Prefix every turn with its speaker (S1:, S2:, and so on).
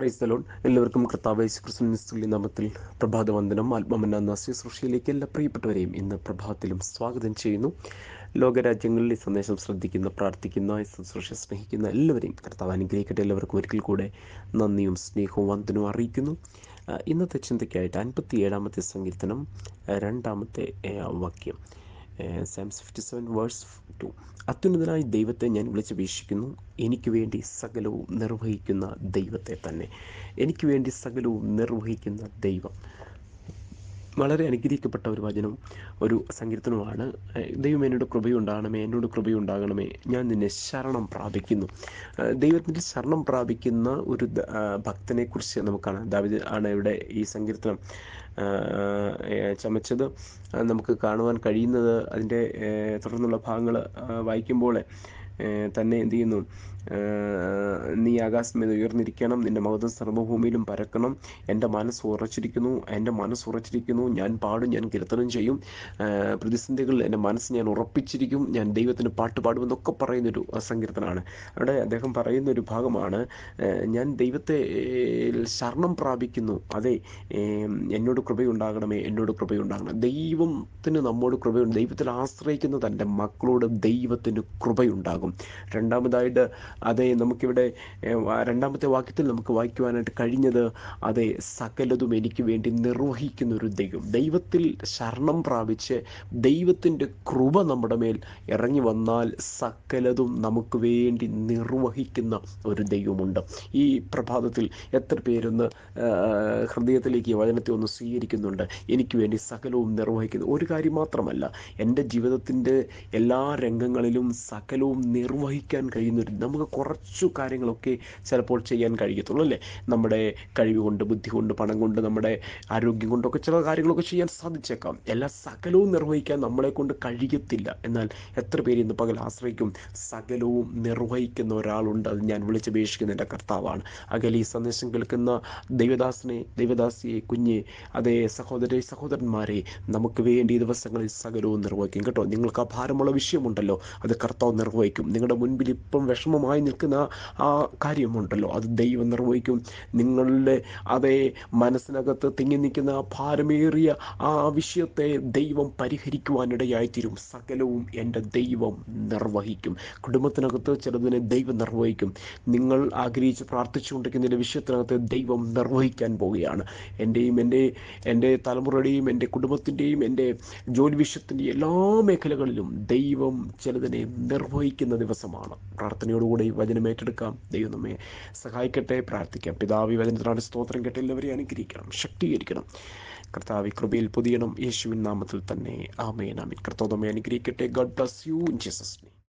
S1: Price എല്ലാവർക്കും കർത്താവ് യേശുക്രിസ്തുവിന്റെ നാമത്തിൽ പ്രഭാതവന്ദനം. ആത്മമന്ന സൃഷ്ടിയിലേക്ക് എല്ലാ പ്രിയപ്പെട്ടവരെയും ഇന്ന് പ്രഭാതത്തിലും സ്വാഗതം ചെയ്യുന്നു. ലോകരാജ്യങ്ങളിൽ ഈ സന്ദേശം ശ്രദ്ധിക്കുന്ന പ്രാർത്ഥിക്കുന്ന ശുശ്രൂഷ സ്നേഹിക്കുന്ന എല്ലാവരെയും കർത്താവ് അനുഗ്രഹിക്കട്ടെ. എല്ലാവർക്കും ഒരിക്കൽ കൂടെ നന്ദിയും സ്നേഹവും വന്ദനവും അറിയിക്കുന്നു. ഇന്നത്തെ ചിന്തയ്ക്കായിട്ട് അൻപത്തി ഏഴാമത്തെ സങ്കീർത്തനം രണ്ടാമത്തെ വാക്യം. Psalms fifty seven verse two അത്യുന്നതനായ ദൈവത്തെ ഞാൻ വിളിച്ചപേക്ഷിക്കുന്നു. എനിക്ക് വേണ്ടി സകലവും നിർവഹിക്കുന്ന ദൈവത്തെ തന്നെ. എനിക്ക് വേണ്ടി സകലവും നിർവഹിക്കുന്ന ദൈവം. വളരെ അനുഗ്രഹിക്കപ്പെട്ട ഒരു വചനം ഒരു സങ്കീർത്തനമാണ്. ദൈവം എന്നോട് കൃപയുണ്ടാകണമേ എന്നോട് കൃപയുണ്ടാകണമേ. ഞാൻ നിന്നെ ശരണം പ്രാപിക്കുന്നു. ദൈവത്തിന്റെ ശരണം പ്രാപിക്കുന്ന ഒരു ഭക്തനെക്കുറിച്ച് നമുക്കാണ് കാണാം. ദാവിദ് ആണ് ഇവിടെ ഈ സങ്കീർത്തനം ചമച്ചത്. നമുക്ക് കാണുവാൻ കഴിയുന്നത് അതിന്റെ തുടർന്നുള്ള ഭാഗങ്ങൾ വായിക്കുമ്പോൾ തന്നെ എന്തു ചെയ്യുന്നു നീ ആകാശമേത് ഉയർന്നിരിക്കണം നിന്റെ മഹത്വം സർവഭൂമിയിലും പരക്കണം. എന്റെ മനസ്സ് ഉറച്ചിരിക്കുന്നു എന്റെ മനസ്സ് ഉറച്ചിരിക്കുന്നു. ഞാൻ പാടും ഞാൻ കീർത്തനം ചെയ്യും. പ്രതിസന്ധികളിൽ എന്റെ മനസ്സ് ഞാൻ ഉറപ്പിച്ചിരിക്കും. ഞാൻ ദൈവത്തിന് പാട്ട് പാടുമെന്നൊക്കെ പറയുന്നൊരു സങ്കീർത്തനാണ്. അവിടെ അദ്ദേഹം പറയുന്ന ഒരു ഭാഗമാണ് ഞാൻ ദൈവത്തെ ശരണം പ്രാപിക്കുന്നു. അതെ എന്നോട് കൃപയുണ്ടാകണമേ എന്നോട് കൃപയുണ്ടാകണം. ദൈവത്തിന് നമ്മോട് കൃപയുണ്ട്. ദൈവത്തിൽ ആശ്രയിക്കുന്ന തന്റെ മക്കളോട് ദൈവത്തിന് കൃപയുണ്ടാകും. രണ്ടാമതായിട്ട് അതെ നമുക്കിവിടെ രണ്ടാമത്തെ വാക്യത്തിൽ നമുക്ക് വായിക്കുവാനായിട്ട് കഴിഞ്ഞത് അതെ സകലതും എനിക്ക് വേണ്ടി നിർവഹിക്കുന്ന ഒരു ദൈവം. ദൈവത്തിൽ ശരണം പ്രാപിച്ച് ദൈവത്തിന്റെ കൃപ നമ്മുടെ മേൽ ഇറങ്ങി വന്നാൽ സകലതും നമുക്ക് വേണ്ടി നിർവഹിക്കുന്ന ഒരു ദൈവമുണ്ട്. ഈ പ്രഭാതത്തിൽ എത്ര പേരൊന്ന് ഹൃദയത്തിലേക്ക് വചനത്തെ ഒന്ന് സ്വീകരിക്കുന്നുണ്ട്. എനിക്ക് വേണ്ടി സകലവും നിർവഹിക്കുന്നു ഒരു കാര്യം മാത്രമല്ല എന്റെ ജീവിതത്തിന്റെ എല്ലാ രംഗങ്ങളിലും സകലവും നിർവഹിക്കാൻ കഴിയുന്നൊരു നമുക്ക് കുറച്ചു കാര്യങ്ങളൊക്കെ ചിലപ്പോൾ ചെയ്യാൻ കഴിയത്തുള്ളൂ അല്ലേ? നമ്മുടെ കഴിവ് കൊണ്ട് ബുദ്ധി കൊണ്ട് പണം കൊണ്ട് നമ്മുടെ ആരോഗ്യം കൊണ്ടൊക്കെ ചില കാര്യങ്ങളൊക്കെ ചെയ്യാൻ സാധിച്ചേക്കാം. എല്ലാ സകലവും നിർവഹിക്കാൻ നമ്മളെ കൊണ്ട് കഴിയത്തില്ല. എന്നാൽ എത്ര പേര് ഇന്ന് പകൽ ആശ്രയിക്കും? സകലവും നിർവഹിക്കുന്ന ഒരാളുണ്ട്. അത് ഞാൻ വിളിച്ചപേക്ഷിക്കുന്ന എന്റെ കർത്താവാണ്. അകലെ ഈ സന്ദേശം കേൾക്കുന്ന ദൈവദാസനെ ദൈവദാസിയെ കുഞ്ഞെ അതേ സഹോദര സഹോദരന്മാരെ നമുക്ക് വേണ്ടി ദിവസങ്ങളിൽ സകലവും നിർവഹിക്കും. കേട്ടോ നിങ്ങൾക്ക് ആ ഭാരമുള്ള വിഷയമുണ്ടല്ലോ. അത് കർത്താവ് നിർവഹിക്കും. നിങ്ങളുടെ മുൻപിൽ ഇപ്പം വിഷമമായി നിൽക്കുന്ന ആ കാര്യമുണ്ടല്ലോ. അത് ദൈവം നിർവഹിക്കും. നിങ്ങളുടെ അതേ മനസ്സിനകത്ത് തിങ്ങി നിൽക്കുന്ന ഭാരമേറിയ ആ വിഷയത്തെ ദൈവം പരിഹരിക്കുവാനിടയായിത്തീരും. സകലവും എന്റെ ദൈവം നിർവഹിക്കും. കുടുംബത്തിനകത്ത് ചിലതിനെ ദൈവം നിർവഹിക്കും. നിങ്ങൾ ആഗ്രഹിച്ച് പ്രാർത്ഥിച്ചുകൊണ്ടിരിക്കുന്ന വിഷയത്തിനകത്ത് ദൈവം നിർവഹിക്കാൻ പോവുകയാണ്. എന്റെയും എന്റെ എന്റെ തലമുറയുടെയും എന്റെ കുടുംബത്തിന്റെയും എന്റെ ജോലി വിഷയത്തിന്റെയും എല്ലാ മേഖലകളിലും ദൈവം ചിലതിനെ നിർവഹിക്കുന്ന ദിവസമാണ്. പ്രാർത്ഥനയോടുകൂടി വചനം ഏറ്റെടുക്കാം. ദൈവം നമ്മെ സഹായിക്കട്ടെ പ്രാർത്ഥിക്കാം. പിതാവി വചനത്തിനാണ് സ്തോത്രം കേട്ട് എല്ലാവരെയും അനുഗ്രഹിക്കണം ശക്തീകരിക്കണം. കർത്താവ് കൃപയിൽ പൊതിയണം യേശുവിൻ നാമത്തിൽ തന്നെ. ആമേൻ ആമീൻ. നമ്മെ അനുഗ്രഹിക്കട്ടെ. God bless you in Jesus